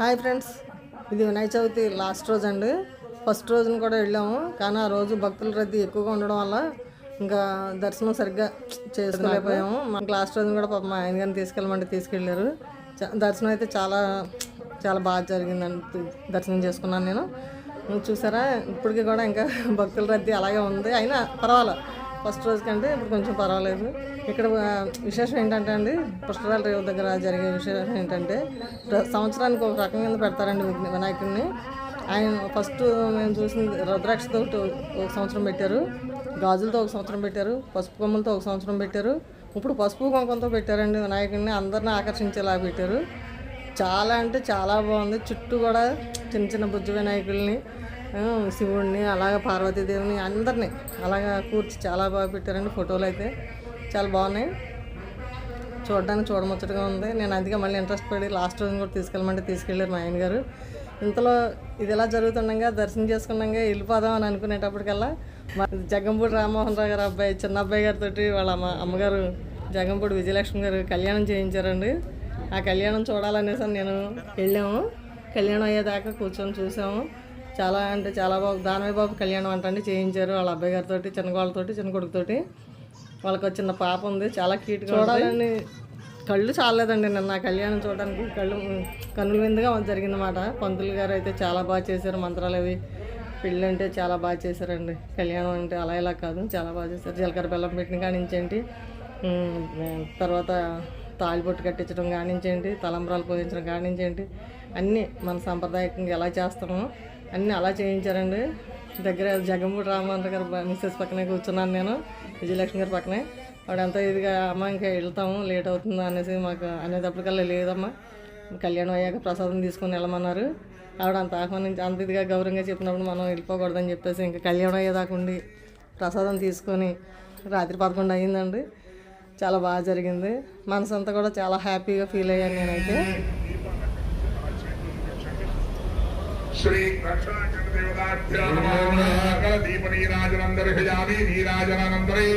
Hi friends. ఇది Vinayaka Chavithi last రోజు అండి. ఫస్ట్ రోజున కూడా వెళ్ళాము. కానీ ఆ రోజు భక్తుల రద్దీ ఎక్కువగా ఉండడం వల్ల ఇంకా దర్శనం సరిగ్గా చేసుకోలేకపోయాము. మనకు లాస్ట్ రోజున కూడా పాప మా ఆయన గారిని తీసుకెళ్ళమంటే తీసుకెళ్ళారు. దర్శనం అయితే చాలా చాలా బాగా జరిగిందండి. దర్శనం చేసుకున్నాను నేను. చూసారా? ఇప్పటికీ కూడా ఇంకా భక్తుల రద్దీ అలాగే ఉంది. అయినా పర్వాలేదు. ఫస్ట్ రోజు కంటే ఇప్పుడు కొంచెం పర్వాలేదు. ఇక్కడ విశేషం ఏంటంటే అండి పుష్కరాల రేవు దగ్గర జరిగే విశేషం ఏంటంటే సంవత్సరానికి ఒక రకం కింద పెడతారండి వినాయకుడిని. ఆయన ఫస్ట్ మేము చూసింది రుద్రాక్షతో ఒకటి ఒక సంవత్సరం పెట్టారు. గాజులతో ఒక సంవత్సరం పెట్టారు. పసుపు కొమ్మలతో ఒక సంవత్సరం పెట్టారు. ఇప్పుడు పసుపు కుంకంతో పెట్టారండి వినాయకుడిని. అందరిని ఆకర్షించేలా పెట్టారు. చాలా అంటే చాలా బాగుంది. చుట్టూ కూడా చిన్న చిన్న బుజ్జి వినాయకుల్ని శివుడిని అలాగే పార్వతీదేవిని అందరినీ అలాగా కూర్చి చాలా బాగా పెట్టారండి ఫోటోలు అయితే. చాలా బాగున్నాయి. చూడడానికి చూడముచ్చటగా ఉంది. నేను అందుకే మళ్ళీ ఇంట్రెస్ట్ పడి లాస్ట్ రోజు కూడా తీసుకెళ్ళమంటే తీసుకెళ్ళారు మా ఆయన గారు. ఇంతలో ఇది ఎలా జరుగుతుండగా దర్శనం చేసుకున్నాగా వెళ్ళిపోదాం అని అనుకునేటప్పటికల్లా మా జగంపూడి రామ్మోహన్ రావు గారు అబ్బాయి చిన్న అబ్బాయి గారితో వాళ్ళ అమ్మ అమ్మగారు జగంపూడి విజయలక్ష్మి గారు కళ్యాణం చేయించారండి. ఆ కళ్యాణం చూడాలనేసి నేను వెళ్ళాము. కళ్యాణం అయ్యేదాకా కూర్చొని చూసాము. చాలా అంటే చాలా బాగు దానయ్య బాబు కళ్యాణం అంటండి చేయించారు వాళ్ళ అబ్బాయి గారితో చిన్న వాళ్ళతోటి చిన్న కొడుకుతోటి. వాళ్ళకి చిన్న పాప ఉంది చాలా క్యూట్గా చూడాలని కళ్ళు చాలేదండి నిన్న కళ్యాణం చూడడానికి. కళ్ళు కన్నుల విందుగా జరిగిందన్నమాట. పంతులు గారు అయితే చాలా బాగా చేశారు మంత్రాలు అవి. పెళ్ళి అంటే చాలా బాగా చేశారండి. కళ్యాణం అంటే అలా ఇలా కాదు చాలా బాగా చేశారు. జీలకర్ర బెల్లం పెట్టిన కానించేంటి తర్వాత తాళిబొట్టు కట్టించడం కానించేంటి తలంబ్రాలు పోయించడం కానించేంటి అన్నీ మన సాంప్రదాయకంగా ఎలా చేస్తామో అన్నీ అలా చేయించారండి. దగ్గర జగంపూడి రామచంద్ర గారు మిస్సెస్ పక్కనే కూర్చున్నాను నేను విజయలక్ష్మి గారి పక్కనే. వాడు అంతా ఇదిగా అమ్మ ఇంకా వెళ్తాము లేట్ అవుతుందా? అనేసి మాకు అనేటప్పటికల్లా లేదమ్మా. కళ్యాణం అయ్యాక ప్రసాదం తీసుకొని వెళ్ళమన్నారు. ఆవిడ అంత ఆహ్వానించి అంత ఇదిగా గౌరవంగా చెప్పినప్పుడు మనం వెళ్ళిపోకూడదని చెప్పేసి ఇంకా కళ్యాణం అయ్యేదాకుండి ప్రసాదం తీసుకొని రాత్రి పదకొండు అయ్యిందండి. చాలా బాగా జరిగింది. మనసు అంతా కూడా చాలా హ్యాపీగా ఫీల్ అయ్యాను నేనైతే. ശ്രീ കൃഷ്ണകൃദേവതാഭ്യാ ദീപനീരാജനന്തരഹയാമി നീരാജനന്തരേ